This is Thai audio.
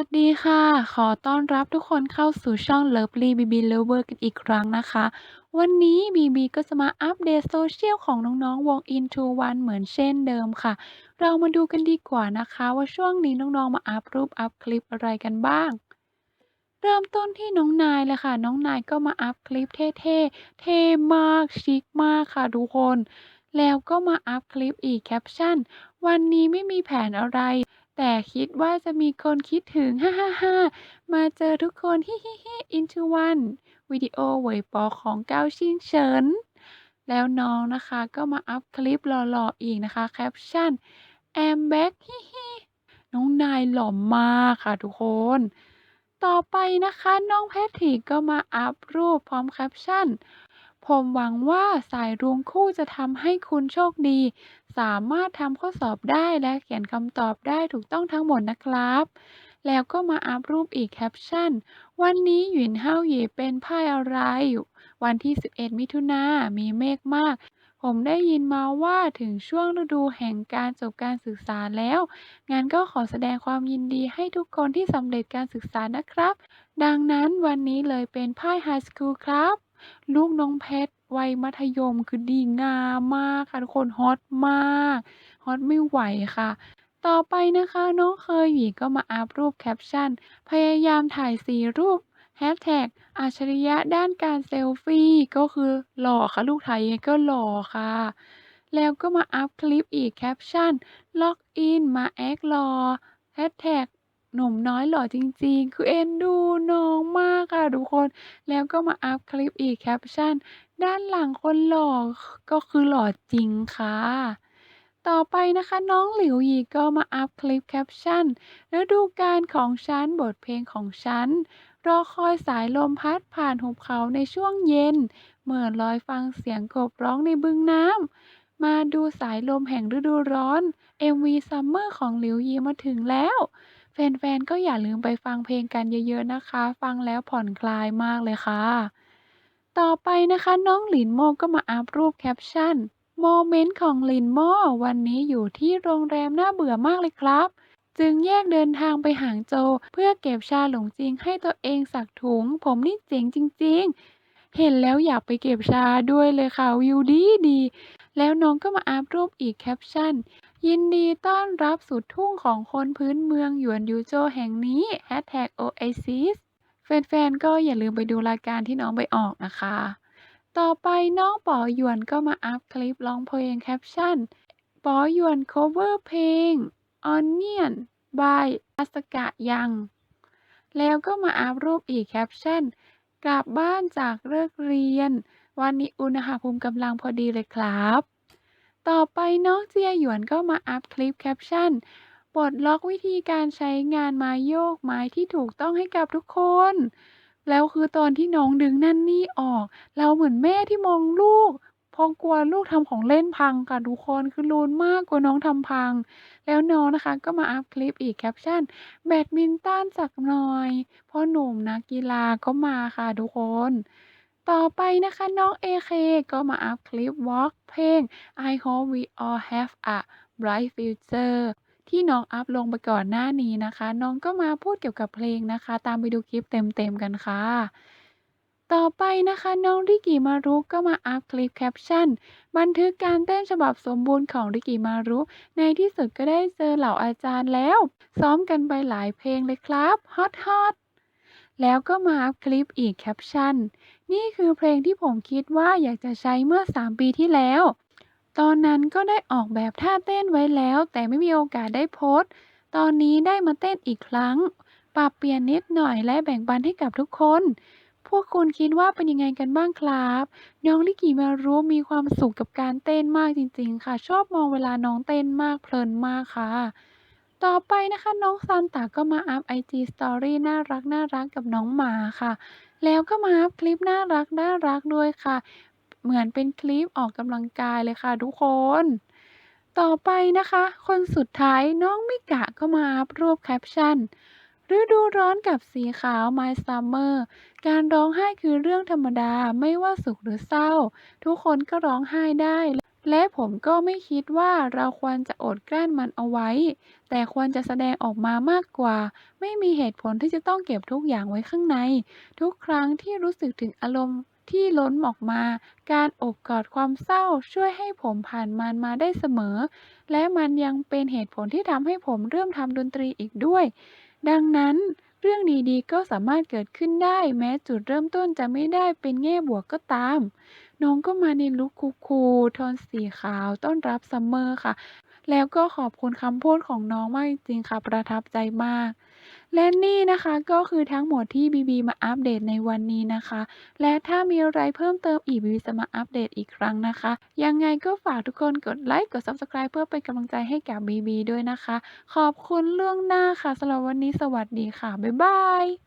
วัสดีค่ะ ขอต้อนรับทุกคนเข้าสู่ช่อง Lovely BB Lover กันอีกครั้งนะคะ วันนี้บีบีก็จะมาอัปเดตโซเชียลของน้องๆ วง Into One เหมือนเช่นเดิมค่ะ เรามาดูกันดีกว่านะคะ ว่าช่วงนี้น้องๆ มาอัปรูปอัปคลิปอะไรกันบ้าง เริ่มต้นที่น้องนายเลยค่ะ น้องนายก็มาอัปคลิปเท่ๆ เท่มากชิคมากค่ะทุกคน แล้วก็มาอัปคลิปอีกแคปชั่น วันนี้ไม่มีแผนอะไร แต่คิดว่าจะมีคนคิดถึง ฮ่าฮ่าฮ่ามาเจอทุกคน ฮิฮิฮิ into one วิดีโอเหวยปอของเก้าชิงเฉิน แล้วน้องนะคะก็มาอัพคลิปหล่อๆอีกนะคะ แคปชั่น I'm back ฮิฮิน้องนายหล่อมากค่ะทุกคน ต่อไปนะคะ น้องแพทริกก็มาอัพรูปพร้อมแคปชั่น ผมหวังว่าสายรวมคู่จะทำให้คุณโชคดี สามารถทำข้อสอบได้และเขียนคำตอบได้ถูกต้องทั้งหมดนะครับ แล้วก็มาอัพรูปอีกแคปชั่น วันนี้หยินเฮาหยีเป็นไพ่อะไร วันที่ 11 มิถุนามีเมฆมากผมได้ยินมาว่าถึงช่วงฤดูแห่งการจบการศึกษาแล้วงั้นก็ขอแสดงความยินดีให้ทุกคนที่สำเร็จการศึกษานะครับ ดังนั้นวันนี้เลยเป็นไพ่ไฮสคูลครับ ลูกน้องเพชรวัยมัธยม คือดีงามมากค่ะทุกคน ฮอตมาก ฮอตไม่ไหวค่ะ ต่อไปนะคะ น้องเคยหยีก็มาอัพรูปแคปชั่น พยายามถ่ายสีรูปแฮชแท็กอัจฉริยะด้านการเซลฟี่ก็คือหล่อค่ะ ลูกถ่ายยังไงก็หล่อค่ะ แล้วก็มาอัพคลิปอีกแคปชั่นล็อกอินมาแอคหล่อแฮชแท็ก หนุ่มน้อยหล่อจริง ๆ คือเอ็นดูน้องมากค่ะทุกคน แล้วก็มาอัพคลิปอีกแคปชั่น ด้านหลังคนหล่อก็คือหล่อจริงค่ะ ต่อไปนะคะน้องหลิวหยีก็มาอัพคลิปแคปชั่นฤดูกาลของฉันบทเพลงของฉันรอคอยสายลมพัดผ่านหุบเขาในช่วงเย็น เหมือนลอยฟังเสียงกบร้องในบึงน้ำ มาดูสายลมแห่งฤดูร้อน MV Summer ของหลิวหยีมาถึงแล้ว แฟน ๆ ก็อย่าลืมไปฟังเพลงกันเยอะ ๆ นะคะ ฟังแล้วผ่อนคลายมากเลยค่ะ ต่อไปนะคะ น้องหลินโมก็มาอัพรูปแคปชั่น โมเมนต์ของหลินโมวันนี้อยู่ที่โรงแรมน่าเบื่อมากเลยครับ จึงแยกเดินทางไปหางโจวเพื่อเก็บชาหลงจริงให้ตัวเองสักถุง ผมนี่เจ๋งจริง ๆ เห็นแล้วอยากไปเก็บชาด้วยเลยค่ะวิวดีดีแล้วน้องก็มาอัพรูปอีกแคปชั่น ยินดีต้อนรับสุดทุ่งของคนพื้นเมืองหยวนยูโจแห่งนี้ Hashtag Oasis แฟนๆ ก็อย่าลืมไปดูรายการที่น้องไปออกนะคะ ต่อไปน้องป๋อหยวนก็มาอัพคลิปร้องเพลงแคปชั่นป๋อหยวน cover เพลง Onion by อาสกะยัง แล้วก็มาอัพรูปอีกแคปชั่น กลับบ้านจากเลิกเรียน วันนี้อุณหภูมิกำลังพอดีเลยครับ ต่อไปน้องเจียหยวนก็มาอัพคลิปแคปชั่นปลดล็อกวิธีการใช้งานไม้โยกไม้ที่ถูกต้องให้กับทุกคน แล้วคือตอนที่น้องดึงนั่นนี่ออก เราเหมือนแม่ที่มองลูกพราะกลัวลูกทำของเล่นพังค่ะทุกคนคือลุ้นมากกลัวน้องทำพัง แล้วน้องนะคะก็มาอัพคลิปอีกแคปชั่น แบดมินตันสักหน่อยพ่อหนุ่มนักกีฬาก็มาค่ะทุกคน ต่อไปนะคะน้อง AK ก็มาอัพคลิปวอล์กเพลง I hope we all have a bright future ที่น้องอัพลงไปก่อนหน้านี้นะคะ น้องก็มาพูดเกี่ยวกับเพลงนะคะ ตามไปดูคลิปเต็มๆกันค่ะ ต่อไปนะคะน้องริกิมารุก็มาอัพคลิปแคปชั่น บันทึกการเต้นฉบับสมบูรณ์ของริกิมารุ ในที่สุดก็ได้เจอเหล่าอาจารย์แล้ว ซ้อมกันไปหลายเพลงเลยครับฮอตฮอต แล้วก็มาอัพคลิปอีกแคปชั่น นี่คือเพลงที่ผมคิดว่าอยากจะใช้เมื่อ 3 ปีที่แล้ว ตอนนั้นก็ได้ออกแบบท่าเต้นไว้แล้ว แต่ไม่มีโอกาสได้โพสต์ ตอนนี้ได้มาเต้นอีกครั้ง ปรับเปลี่ยนนิดหน่อยและแบ่งปันให้กับทุกคน พวกคุณคิดว่าเป็นยังไงกันบ้างครับ น้องลิกิมารู้มีความสุขกับการเต้นมากจริงๆ ค่ะ ชอบมองเวลาน้องเต้นมากเพลินมากค่ะ ต่อไปนะคะน้องซันตาก็มาอัพ IG Story น่ารักน่ารักกับน้องหมาค่ะ แล้วก็มาอัพคลิปน่ารักน่ารักด้วยค่ะ เหมือนเป็นคลิปออกกำลังกายเลยค่ะทุกคน ต่อไปนะคะ คนสุดท้ายน้องมิกะก็มาอัพรูปแคปชั่นฤดูร้อนกับสีขาว My Summer การร้องไห้คือเรื่องธรรมดาไม่ว่าสุขหรือเศร้า ทุกคนก็ร้องไห้ได้ และผมก็ไม่คิดว่าเราควรจะอดกลั้นมันเอาไว้ แต่ควรจะแสดงออกมามากกว่า ไม่มีเหตุผลที่จะต้องเก็บทุกอย่างไว้ข้างใน ทุกครั้งที่รู้สึกถึงอารมณ์ที่ล้นออกมา การอบกอดความเศร้าช่วยให้ผมผ่านมันมาได้เสมอ และมันยังเป็นเหตุผลที่ทำให้ผมเริ่มทำดนตรีอีกด้วย ดังนั้น เรื่องดีๆ ก็สามารถเกิดขึ้นได้ แม้จุดเริ่มต้นจะไม่ได้เป็นแง่บวกก็ตาม น้องก็มาในลุคคูลๆโทนสีขาวต้อนรับซัมเมอร์ค่ะ แล้วก็ขอบคุณคำพูดของน้องมากจริงๆค่ะ ประทับใจมาก และนี่นะคะก็คือทั้งหมดที่บีบีมาอัปเดตในวันนี้นะคะ และถ้ามีอะไรเพิ่มเติมอีกบีบีจะมาอัปเดตอีกครั้งนะคะ ยังไงก็ฝากทุกคนกดไลค์กด Subscribe เพื่อเป็นกำลังใจให้กับบีบีด้วยนะคะ ขอบคุณล่วงหน้าค่ะสำหรับวันนี้สวัสดีค่ะ บ๊ายบาย